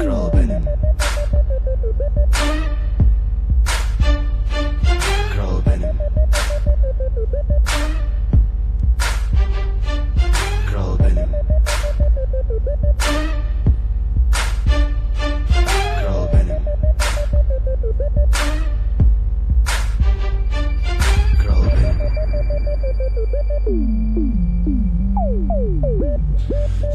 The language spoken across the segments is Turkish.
Kral benim. Kral benim. Kral benim. Kral benim. Kral benim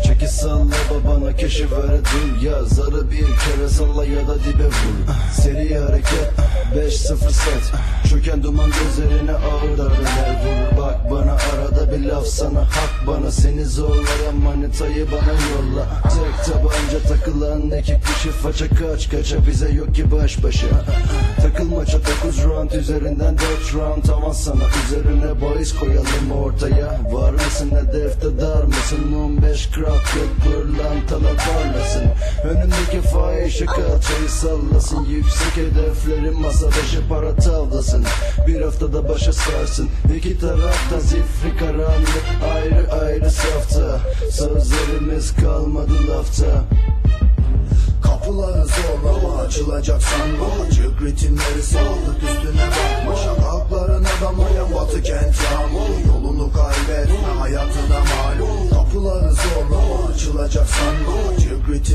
Çeki salla babana keşif verdin ya Zarı bir kere salla ya da dibe vur. Seri hareket 5-0 set. Çöken duman gözlerine ağır darbeler vurur Bak bana arada bir laf sana hak. Bana Seni zorlayan manitayı bana yolla. Tek tabanca takılan iki kişi faça kaç kaça Bize yok ki baş başa. Takılmaça 9 round üzerinden 4 round. Aman sana üzerine bahis koyalım ortaya. Var mısın hedefte dar mısın? 15 craft yok pırlantalar parlasın. Önündeki fahişe kalçayı sallasın. Yüksek hedeflerin masa başı para tavlasın. Bir haftada başa sarsın. İki tarafta zifri karanlık Ayrı ayrı safta. Sözlerimiz kalmadı lafta. Kapıları zorlama açılacak sanma Açık ritimleri saldık üstüne bakma. Şakakların adamlayan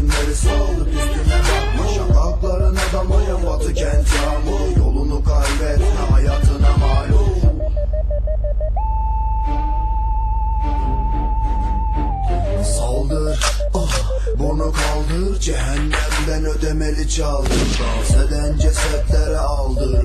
Açık ritimleri saldık üstüne bakma Şakakların adamlayan batı kent yağmuru Yolunu kaybetme hayatına malum. Saldır. Ah, Bunu kaldır. Cehennemden ödemeli çaldır. Dans eden cesetlere aldır.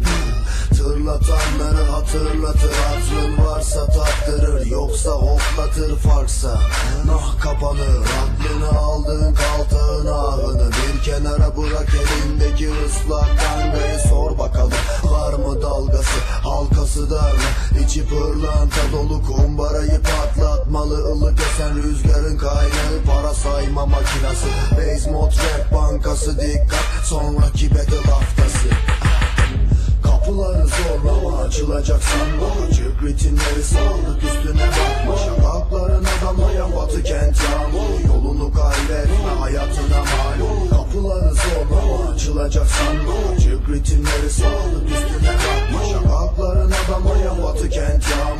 Tırlatanları hatırlatır. Aklın varsa taktırır Yoksa hoplatır farksa. Nah kapanır Aklını aldığın kaltağın ahını Bir kenara bırak elindeki ıslak kangayı Sor bakalım var mı dalgası? Halkası dar mı? İçi pırlanta dolu kumbarayı patlatmalı. Ilık esen rüzgarın kaynağı Para sayma makinası. Base mod rap bankası Dikkat. Sonraki battle haftası Kapıları zorlama açılacak sanma Açık ritimleri saldık üstüne bakma. Şakakların adamlayan batı kent yağmuru Yolunu kaybetme hayatına malum Kapıları zorlama açılacak sanma Açık ritimleri saldık üstüne bakma. Şakakların adamlayan batı kent yağmuru